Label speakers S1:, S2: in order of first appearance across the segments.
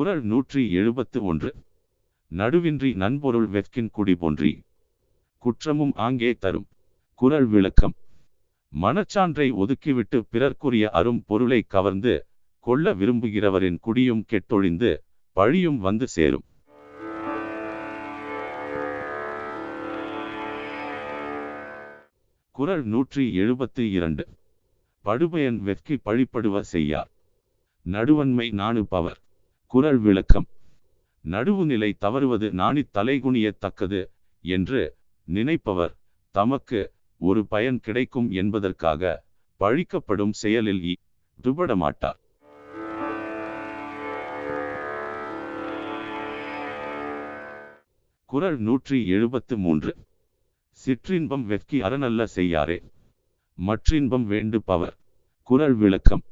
S1: குரல் நூற்றி எழுபத்து ஒன்று. நடுவின்றி நண்பொருள் வெற்கின் குடி போன்றி. குற்றமும் ஆங்கே தரும். குரல் விளக்கம். மனச்சான்றை ஒதுக்கிவிட்டு பிறர்க்குரிய அரும் பொருளை கவர்ந்து கொள்ள விரும்புகிறவரின் குடியும் கெட்டொழிந்து பழியும் வந்து சேரும். குரல் நூற்றி எழுபத்து இரண்டு. படுபயன் வெட்கி பழிப்படுவ செய்யார். நடுவன்மை நாணு பவர் குரல் விளக்கம். நடுவுநிலை தவறுவது நாணி தலைகுனியத்தக்கது என்று நினைப்பவர் தமக்கு ஒரு பயன் கிடைக்கும் என்பதற்காக பழிக்கப்படும் செயலில் ஈடுபட மாட்டார் குரல் நூற்றி எழுபத்து மூன்று. சிற்றின்பம் வெட்கி அறநல்ல செய்யாரே. மற்றின்பம் வேண்டுபவர். குரல் விளக்கம்.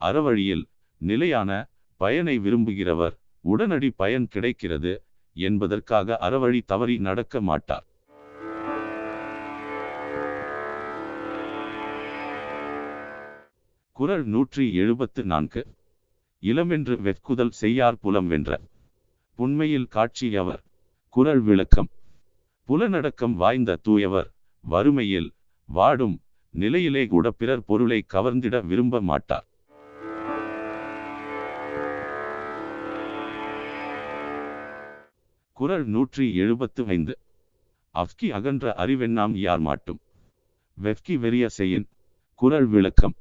S1: அறவழியில் நிலையான பயனை விரும்புகிறவர் உடனடி பயன் கிடைக்கிறது என்பதற்காக அறவழி தவறி நடக்க மாட்டார். குரல் நூற்றி எழுபத்து நான்கு. இளமென்று வெற்குதல் செய்யார் புலம் வென்ற. புண்மையில் காட்சியவர். குரல் விளக்கம். புலநடக்கம் வாய்ந்த தூயவர். வறுமையில் வாடும் நிலையிலே கூட பிறர் பொருளை கவர்ந்திட விரும்ப மாட்டார். குரல் நூற்றி எழுபத்து ஐந்து. அஃப்கி அகன்ற அறிவெண்ணாம் யார் மாட்டும்? வெஃப்கி வெறிய செய்யின் குரல் விளக்கம்.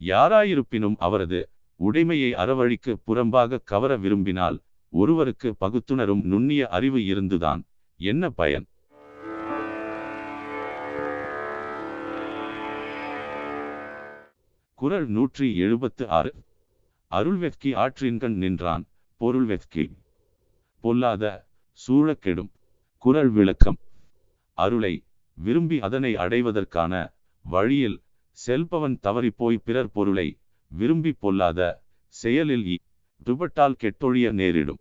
S1: யாராயிருப்பினும் அவரது உடைமையை அறவழிக்கு புறம்பாக கவர விரும்பினால் ஒருவருக்கு பகுத்துணரும் நுண்ணிய அறிவு இருந்துதான். என்ன பயன்? குரல் நூற்றி எழுபத்து ஆறு. அருள்வெஃப்கி ஆற்றின்கண் நின்றான் பொருள்வெஃப்கி பொல்லாத சூழக்கெடும் குரல் விளக்கம். அருளை விரும்பி அதனை அடைவதற்கான வழியில் செல்பவன் தவறிப்போய் பிறர் பொருளை விரும்பி பொல்லாத செயலில் ஈடுபட்டால் கெட்டொழிய நேரிடும்.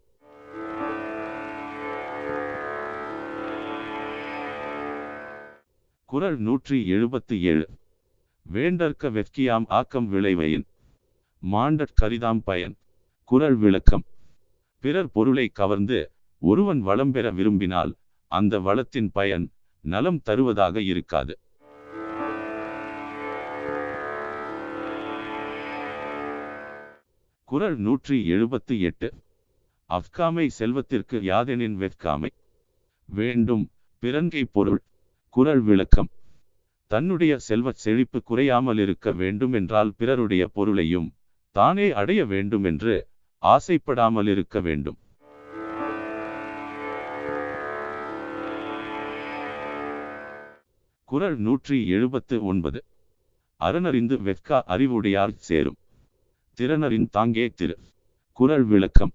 S1: குரல் நூற்றி எழுபத்து ஏழு வேண்டற்க வெட்கியாம் ஆக்கம் விளைவையின் மாண்டற் கரிதாம் பயன். குரல் விளக்கம். பிறர் பொருளை கவர்ந்து ஒருவன் வளம் பெற விரும்பினால் அந்த வளத்தின் பயன் நலம் தருவதாக இருக்காது. குறள் நூற்றி எழுபத்து எட்டு. அஃகாமை செல்வத்திற்கு யாதெனின் வெட்காமை? வேண்டும் பிறன்கை பொருள் குரல் விளக்கம். தன்னுடைய செல்வச் செழிப்பு குறையாமல் இருக்க வேண்டும் என்றால் பிறருடைய பொருளையும் தானே அடைய வேண்டும் என்று ஆசைப்படாமல் இருக்க வேண்டும். குரல் நூற்றி எழுபத்து ஒன்பது. அறனறிந்து வெட்கா அறிவுடையார் சேரும். திறனறின் தாங்கே திரு. குரல் விளக்கம்.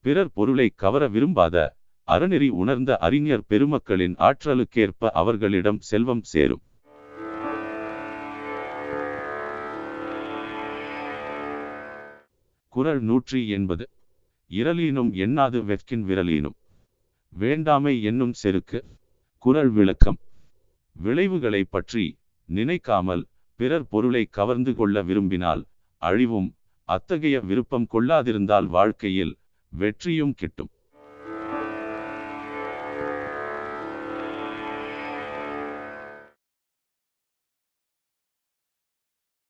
S1: பிறர் பொருளை கவர விரும்பாத அறநெறி உணர்ந்த அறிஞர் பெருமக்களின் ஆற்றலுக்கேற்ப அவர்களிடம் செல்வம் சேரும். குரல் நூற்றி எண்பது. இரலீனும் எண்ணாது வெட்கின் விரலீனும். வேண்டாமை என்னும் செருக்கு. குரல் விளக்கம். விளைவுகளை பற்றி நினைக்காமல் பிறர் பொருளை கவர்ந்து கொள்ள விரும்பினால் அழிவும் அத்தகைய விருப்பம் கொள்ளாதிருந்தால் வாழ்க்கையில் வெற்றியும் கிட்டும்.